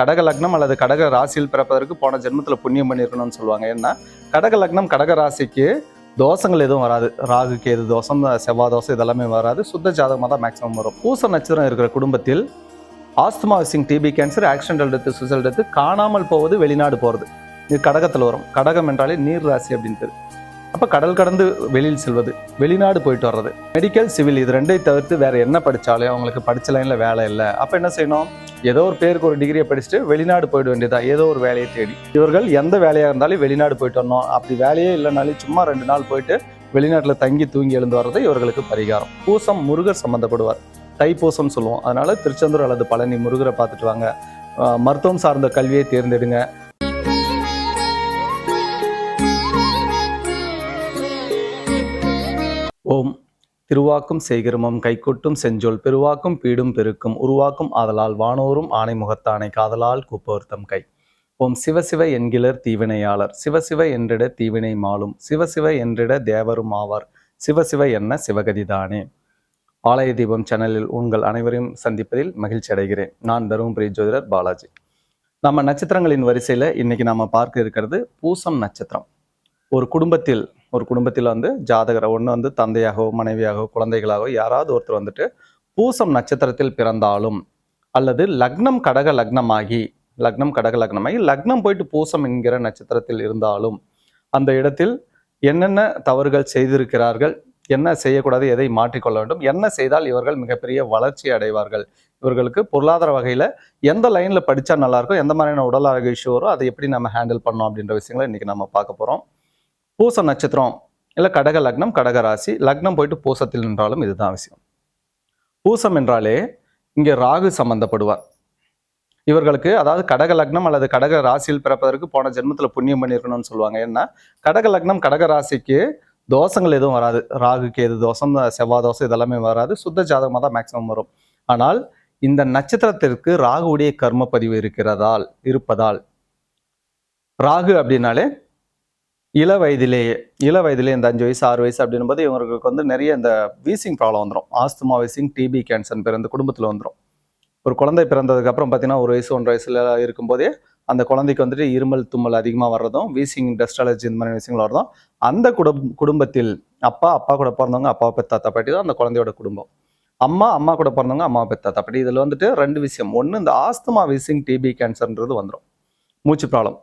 கடக லக்னம் அல்லது கடக ராசியில் பிறப்பதற்கு போன ஜென்மத்தில் புண்ணியம் பண்ணியிருக்கணும்னு சொல்லுவாங்க. ஏன்னா கடக லக்னம் கடக ராசிக்கு தோஷங்கள் எதுவும் வராது. ராகு கேது தோஷம் செவ்வாய் தோஷம் இதெல்லாமே வராது. சுத்த ஜாதகமாக தான் மேக்ஸிமம் வரும். பூச நட்சத்திரம் இருக்கிற குடும்பத்தில் asthma wheezing TB cancer accidental death suicidal death காணாமல் போவது வெளிநாடு போகிறது இது கடகத்தில் வரும். கடகம் என்றாலே நீர் ராசி அப்படின்னு பேர் அப்போ கடல் கடந்து வெளியில் செல்வது வெளிநாடு போயிட்டு வர்றது. மெடிக்கல் சிவில் இது ரெண்டையும் தவிர்த்து வேறு என்ன படித்தாலே அவங்களுக்கு படித்த லைனில் வேலை இல்லை. அப்போ என்ன செய்யணும்? ஏதோ ஒரு பேருக்கு ஒரு டிகிரியை படிச்சுட்டு வெளிநாடு போயிட வேண்டியதா? ஏதோ ஒரு வேலையை தேடி. இவர்கள் எந்த வேலையாக இருந்தாலும் வெளிநாடு போயிட்டு வரணும். அப்படி வேலையே இல்லைனாலும் சும்மா ரெண்டு நாள் போயிட்டு வெளிநாட்டில் தங்கி தூங்கி எழுந்து வர்றது இவர்களுக்கு பரிகாரம். பூசம் முருகர் சம்மந்தப்படுவார் தைப்பூசம் சொல்லுவோம். அதனால திருச்செந்தூர் அல்லது பழனி முருகரை பார்த்துட்டு வாங்க. மருத்துவம் சார்ந்த கல்வியை தேர்ந்தெடுங்க. ஓம். திருவாக்கும் சேகரமும் கைகொட்டும் செஞ்சொல் பெருவாக்கும் பீடும் பெருக்கும் உருவாக்கும் ஆதலால் வானோரும் ஆணை முகத்தானை காதலால் கூப்பவர்த்தம் கை. ஓம் சிவசிவ என்கிலர் தீவினையாளர். சிவசிவ என்றிட தீவினை மாலும். சிவசிவ என்றிட தேவரும் ஆவார். சிவசிவ என்ன சிவகதிதானே ஆலய தீபம் சேனலில் உங்கள் அனைவரையும் சந்திப்பதில் மகிழ்ச்சி அடைகிறேன். நான் தருமபுரி ஜோதிடர் பாலாஜி. நம்ம நட்சத்திரங்களின் வரிசையில் இன்னைக்கு நாம பார்க்க இருக்கிறது பூசம் நட்சத்திரம். ஒரு குடும்பத்தில் ஒரு குடும்பத்தில் வந்து ஜாதகரை ஒன்று வந்து தந்தையாகவோ மனைவியாகவோ குழந்தைகளாகவோ யாராவது ஒருத்தர் வந்துட்டு பூசம் நட்சத்திரத்தில் பிறந்தாலும் அல்லது லக்னம் கடக லக்னமாகி லக்னம் கடக லக்னமாகி லக்னம் போயிட்டு பூசம் என்கிற நட்சத்திரத்தில் இருந்தாலும் அந்த இடத்தில் என்னென்ன தவறுகள் செய்திருக்கிறார்கள் என்ன செய்யக்கூடாது எதை மாற்றிக்கொள்ள வேண்டும் என்ன செய்தால் இவர்கள் மிகப்பெரிய வளர்ச்சி அடைவார்கள் இவர்களுக்கு பொருளாதார வகையில் எந்த லைனில் படித்தா நல்லாயிருக்கும் எந்த மாதிரியான உடல் ஆரோக்கிய இஷ்யூ வரும் அதை எப்படி நம்ம ஹேண்டில் பண்ணோம் அப்படின்ற விஷயங்களை இன்றைக்கி நம்ம பார்க்க போகிறோம் பூச நட்சத்திரம் இல்லை கடக லக்னம் கடக ராசி லக்னம் போயிட்டு பூசத்தில் நின்றாலும் இதுதான் விஷயம். பூசம் என்றாலே இங்கே ராகு சம்பந்தப்படுவார். இவர்களுக்கு அதாவது கடக லக்னம் அல்லது கடக ராசியில் பிறப்பதற்கு போன ஜென்மத்தில் புண்ணியம் பண்ணியிருக்கணும்னு சொல்லுவாங்க. ஏன்னா கடக லக்னம் கடக ராசிக்கு தோஷங்கள் எதுவும் வராது. ராகுக்கு எது தோஷம் செவ்வாய் தோஷம் இதெல்லாமே வராது. சுத்த ஜாதகமாக தான் மேக்ஸிமம் வரும். ஆனால் இந்த நட்சத்திரத்திற்கு ராகுவுடைய கர்ம பதிவு இருக்கிறதால் இருப்பதால் ராகு அப்படின்னாலே இள வயதிலேயே இள வயதிலே இந்த அஞ்சு வயசு ஆறு வயசு அப்படின்னும் போது இவங்களுக்கு வந்து நிறைய இந்த வீசிங் ப்ராப்ளம் வந்துடும் ஆஸ்துமா வீசிங் டிபி கேன்சர் பிறந்த குடும்பத்தில் வந்துடும் ஒரு குழந்தை பிறந்ததுக்கு அப்புறம் பார்த்தீங்கன்னா ஒரு வயசு ஒன்றரை வயசுல இருக்கும்போதே அந்த குழந்தைக்கு வந்துட்டு இருமல் தும்மல் அதிகமாக வர்றதும் வீசிங் டஸ்ட் அலர்ஜி இந்த மாதிரி விஷயங்கள் வர்றதும் அந்த குடும் குடும்பத்தில் அப்பா அப்பா கூட பிறந்தவங்க அப்பாவை பெத்த தாத்தா பாட்டி தான் அந்த குழந்தையோட குடும்பம். அம்மா அம்மா கூட பிறந்தவங்க அம்மா பெத்த தாத்தா பாட்டி. இதில் வந்துட்டு ரெண்டு விஷயம். ஒன்று இந்த ஆஸ்துமா வீசிங் டிபி கேன்சர்ன்றது வந்துடும் மூச்சு ப்ராப்ளம்.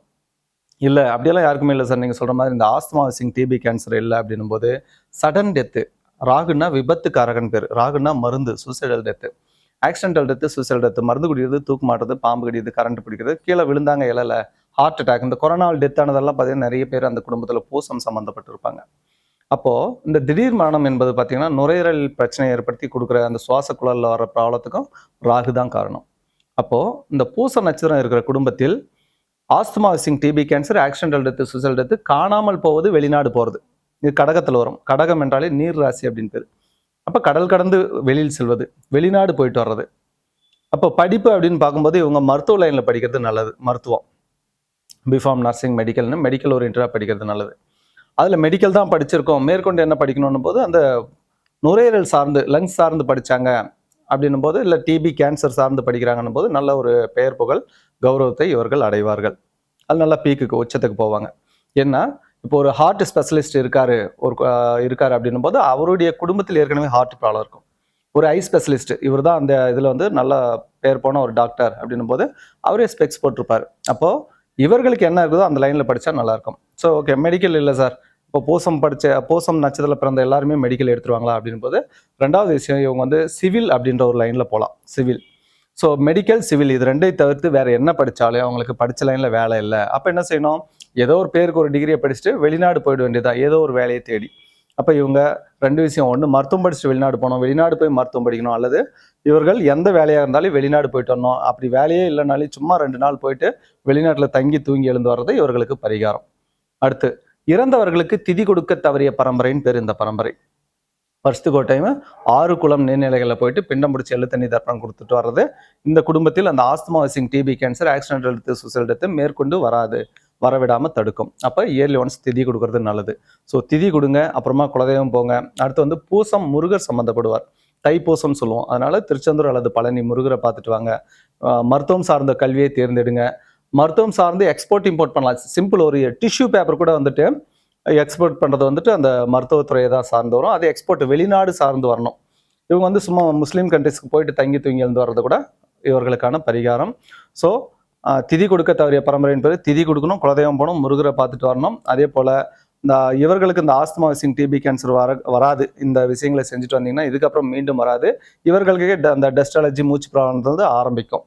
இல்லை அப்படியெல்லாம் யாருக்குமே இல்லை சார். நீங்கள் சொல்கிற மாதிரி இந்த ஆஸ்துமா விசிங் டிபி கேன்சர் இல்லை அப்படின்னும் போது சடன் டெத்து ராகுன்னா விபத்துக்காரகன் பேர். ராகுன்னா மருந்து suicidal death accidental death suicidal death மருந்து குடிக்கிறது தூக்கு மாட்டுறது பாம்பு கடிக்கிறது கரண்ட் பிடிக்கிறது கீழே விழுந்தாங்க இலையில ஹார்ட் அட்டாக் இந்த கொரோனாவில் டெத் ஆனதெல்லாம் பார்த்தீங்கன்னா நிறைய பேர் அந்த குடும்பத்தில் பூசம் சம்மந்தப்பட்டிருப்பாங்க அப்போது இந்த திடீர் மரணம் என்பது பார்த்தீங்கன்னா நுரையீரல் பிரச்சனையை ஏற்படுத்தி கொடுக்குற அந்த சுவாச குழலில் வர ப்ராப்ளத்துக்கும் ராகு தான் காரணம். அப்போது இந்த பூச நட்சத்திரம் இருக்கிற குடும்பத்தில் asthma wheezing TB cancer accidental death suicidal death காணாமல் போவது வெளிநாடு போகிறது இது கடகத்தில் வரும். கடகம் என்றாலே நீர் ராசி அப்படின்னு பேர். அப்போ கடல் கடந்து வெளியில் செல்வது வெளிநாடு போயிட்டு வர்றது. அப்போ படிப்பு அப்படின்னு பார்க்கும்போது இவங்க மருத்துவ லைனில் படிக்கிறது நல்லது மருத்துவம். பிஃபார்ம் நர்சிங் மெடிக்கல்னு மெடிக்கல் ஓரியன்டாக படிக்கிறது நல்லது. அதில் மெடிக்கல் தான் படிச்சிருக்கோம். மேற்கொண்டு என்ன படிக்கணும்னு போது அந்த நுரையீரல் சார்ந்து லங்ஸ் சார்ந்து படித்தாங்க அப்படின்னும் போது இல்லை டிபி கேன்சர் சார்ந்து படிக்கிறாங்கன்னும் போது நல்ல ஒரு பெயர் புகழ் கௌரவத்தை இவர்கள் அடைவார்கள். அது நல்லா பீக்குக்கு உச்சத்துக்கு போவாங்க. ஏன்னா இப்போ ஒரு ஹார்ட் ஸ்பெஷலிஸ்ட் இருக்காரு ஒரு இருக்காரு அப்படின்னும் போது அவருடைய குடும்பத்தில் ஏற்கனவே ஹார்ட் ப்ராப்ளம் இருக்கும். ஒரு ஐ ஸ்பெஷலிஸ்ட் இவர் தான் அந்த இதில் வந்து நல்ல பேர் போன ஒரு டாக்டர் அப்படின்னும் போது அவரே ஸ்பெக்ஸ் போட்டிருப்பார். அப்போது இவர்களுக்கு என்ன இருக்குதோ அந்த லைனில் படித்தா நல்லாயிருக்கும் ஸோ ஓகே மெடிக்கல் இல்லை சார் இப்போ பூசம் படித்த பூசம் நட்சத்திரத்தில் பிறந்த எல்லாருமே மெடிக்கல் எடுத்துருவாங்களா அப்படின்னும் போது ரெண்டாவது விஷயம் இவங்க வந்து சிவில் அப்படின்ற ஒரு லைனில் போகலாம் சிவில் ஸோ மெடிக்கல் சிவில் இது ரெண்டையும் தவிர்த்து வேறு என்ன படித்தாலும் அவங்களுக்கு படித்த லைனில் வேலை இல்லை. அப்போ என்ன செய்யணும்? ஏதோ ஒரு பேருக்கு ஒரு டிகிரியை படிச்சுட்டு வெளிநாடு போயிட வேண்டியதா? ஏதோ ஒரு வேலையை தேடி. அப்போ இவங்க ரெண்டு விஷயம். ஒன்று மருத்துவம் படிச்சுட்டு வெளிநாடு போகணும். வெளிநாடு போய் மருத்துவம் படிக்கணும். அல்லது இவர்கள் எந்த வேலையாக இருந்தாலும் வெளிநாடு போயிட்டு வரணும். அப்படி வேலையே இல்லைனாலும் சும்மா ரெண்டு நாள் போயிட்டு வெளிநாட்டில் தங்கி தூங்கி எழுந்து வர்றது இவர்களுக்கு பரிகாரம். அடுத்து இறந்தவர்களுக்கு திதி கொடுக்க தவறிய பரம்பரைன்னு பேர் இந்த பரம்பரை. வருஷத்துக்கு ஒரு டைம் ஆறு குளம் நீர்நிலைகளில் போயிட்டு பிண்டம் பிடிச்சி எழு தண்ணி தர்ப்பணம் கொடுத்துட்டு வர்றது. இந்த குடும்பத்தில் அந்த asthma wheezing TB cancer accidental death suicidal death மேற்கொண்டு வராது. வரவிடாமல் தடுக்கும். அப்போ இயர்லி ஒன்ஸ் திதி கொடுக்கறது நல்லது. ஸோ திதி கொடுங்க அப்புறமா குலதெய்வம் போங்க. அடுத்து வந்து பூசம் முருகர் சம்மந்தப்படுவார் தைப்பூசம் சொல்லுவோம். அதனால திருச்செந்தூர் அல்லது பழனி முருகரை பார்த்துட்டு வாங்க. மருத்துவம் சார்ந்த கல்வியை தேர்ந்தெடுங்க. மருத்துவம் சார்ந்து எக்ஸ்போர்ட் இம்போர்ட் பண்ணலாம். சிம்பிள் ஒரு டிஷ்யூ பேப்பர் கூட வந்துட்டு எக்ஸ்போர்ட் பண்ணுறது வந்துட்டு அந்த மருத்துவத்துறையை தான் சார்ந்து வரும். அது எக்ஸ்போர்ட் வெளிநாடு சார்ந்து வரணும். இவங்க வந்து சும்மா முஸ்லீம் கண்ட்ரிஸ்க்கு போயிட்டு தங்கி தூங்கி எழுந்து வர்றது கூட இவர்களுக்கான பரிகாரம். ஸோ திதி கொடுக்க தவறிய பரம்பரையின் பேர் திதி கொடுக்கணும் குலதெய்வம் போகணும் முருகரை பார்த்துட்டு வரணும். அதே போல் இந்த இவர்களுக்கு இந்த ஆஸ்துமா விஷயம் டிபி கேன்சர் வர வராது. இந்த விஷயங்களை செஞ்சுட்டு வந்தீங்கன்னா இதுக்கப்புறம் மீண்டும் வராது. இவர்களுக்கே ட- அந்த டஸ்ட் அலர்ஜி மூச்சு ப்ராப்ளம் வந்து ஆரம்பிக்கும்.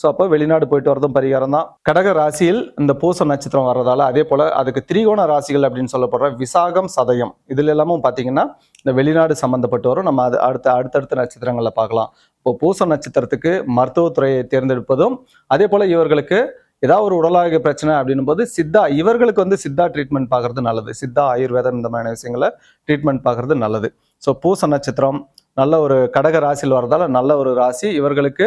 ஸோ அப்போ வெளிநாடு போயிட்டு வரதும் பரிகாரம் தான் கடக ராசியில் இந்த பூச நட்சத்திரம் வர்றதால அதே போல் அதுக்கு திரிகோண ராசிகள் அப்படின்னு சொல்லப்படுற விசாகம் சதயம் இதில் எல்லாமும் பார்த்தீங்கன்னா இந்த வெளிநாடு சம்மந்தப்பட்டு வரும் நம்ம அது அடுத்த அடுத்தடுத்த நட்சத்திரங்களில் பார்க்கலாம். இப்போ பூச நட்சத்திரத்துக்கு மருத்துவத்துறையை தேர்ந்தெடுப்பதும் அதே போல் இவர்களுக்கு ஏதாவது ஒரு உடலாக பிரச்சனை அப்படின்னும் போது சித்தா இவர்களுக்கு வந்து சித்தா ட்ரீட்மெண்ட் பார்க்கறது நல்லது. சித்தா ஆயுர்வேதம் இந்த மாதிரியான விஷயங்களை ட்ரீட்மெண்ட் பார்க்கறது நல்லது. ஸோ பூச நட்சத்திரம் நல்ல ஒரு கடக ராசியில் வரதால நல்ல ஒரு ராசி இவர்களுக்கு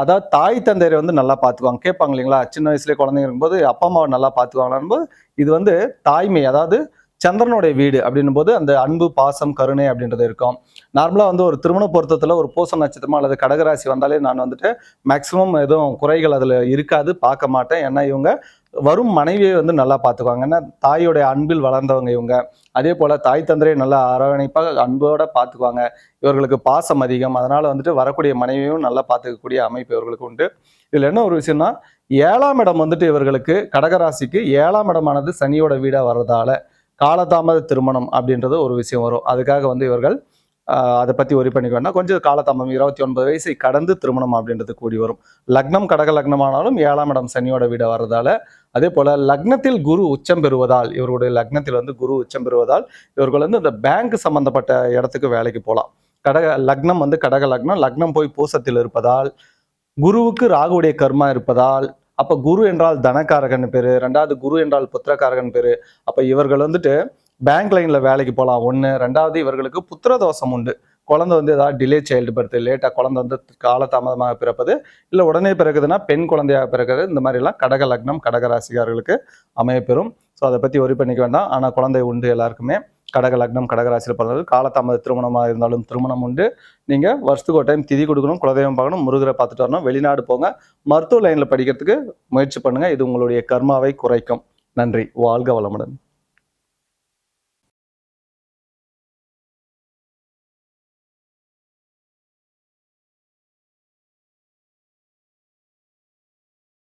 அதாவது தாய் தந்தையரை வந்து நல்லா பார்த்துக்குவாங்க. கேட்பாங்க இல்லைங்களா? சின்ன வயசுலேயே குழந்தைங்க இருக்கும்போது அப்பா அம்மாவை நல்லா பார்த்துக்குவாங்கன்னு போது இது வந்து தாய்மை அதாவது சந்திரனுடைய வீடு அப்படின்னும் போது அந்த அன்பு பாசம் கருணை அப்படின்றது இருக்கும். நார்மலாக வந்து ஒரு திருமண பொருத்தத்தில் ஒரு பூச நட்சத்திரமா அல்லது கடகராசி வந்தாலே நான் வந்துட்டு மேக்ஸிமம் எதுவும் குறைகள் அதில் இருக்காது பார்க்க மாட்டேன். ஏன்னா இவங்க வரும் மனைவியை வந்து நல்லா பார்த்துக்குவாங்க. ஏன்னா தாயோடைய அன்பில் வளர்ந்தவங்க இவங்க. அதே போல் தாய் தந்தரை நல்லா அரவணைப்பாக அன்போடு பார்த்துக்குவாங்க. இவர்களுக்கு பாசம் அதிகம். அதனால் வந்துட்டு வரக்கூடிய மனைவியும் நல்லா பார்த்துக்கக்கூடிய அமைப்பு இவர்களுக்கு உண்டு. இதில் என்ன ஒரு விஷயம்னா ஏழாம் இடம் வந்துட்டு இவர்களுக்கு கடகராசிக்கு ஏழாம் இடமானது சனியோட வீடாக வர்றதால காலதாமத திருமணம் அப்படின்றது ஒரு விஷயம் வரும். அதுக்காக வந்து இவர்கள் அதை பற்றி ஒரி பண்ணிக்க வேண்டாம் கொஞ்சம் காலத்தாமம் இருபத்தி ஒன்பது வயசை கடந்து திருமணம் அப்படின்றது கூடி வரும். லக்னம் கடக லக்னமானாலும் ஏழாம் இடம் சனியோட வீடு வர்றதால அதே போல் லக்னத்தில் குரு உச்சம் பெறுவதால் இவருடைய லக்னத்தில் வந்து குரு உச்சம் பெறுவதால் இவர்கள் வந்து இந்த பேங்க் சம்பந்தப்பட்ட இடத்துக்கு வேலைக்கு போகலாம் கடக லக்னம் வந்து கடக லக்னம் லக்னம் போய் பூசத்தில் இருப்பதால் குருவுக்கு ராகுடைய கர்மா இருப்பதால் அப்போ குரு என்றால் தனக்காரகன் பேர் ரெண்டாவது குரு என்றால் புத்திரக்காரகன் பேர் அப்போ இவர்கள் வந்துட்டு பேங்க் லைனில் வேலைக்கு போகலாம் ஒன்று ரெண்டாவது இவர்களுக்கு புத்திர தோஷம் உண்டு. குழந்தை வந்து ஏதாவது டிலே சைல்டு பர்த் லேட்டாக குழந்தை வந்து காலதாமதமாக பிறப்பது இல்லை உடனே பிறகுதுன்னா பெண் குழந்தையாக பிறகுது இந்த மாதிரிலாம் கடக லக்னம் கடக ராசிக்காரர்களுக்கு அமையப்பெறும். ஸோ அதை பற்றி ஒரி பண்ணிக்க வேண்டாம். ஆனால் குழந்தை உண்டு எல்லாருக்குமே. கடக லக்னம் கடகராசியில் பிறந்தது காலதாமத திருமணமாக இருந்தாலும் திருமணம் உண்டு. நீங்கள் வருஷத்துக்கு ஒரு டைம் திதி கொடுக்கணும் குலதெய்வம் பார்க்கணும் முருகரை பார்த்துட்டு வரணும். வெளிநாடு போங்க. மருத்துவ லைனில் படிக்கிறதுக்கு முயற்சி பண்ணுங்கள் இது உங்களுடைய கர்மாவை குறைக்கும். நன்றி. வாழ்க வளமுடன்.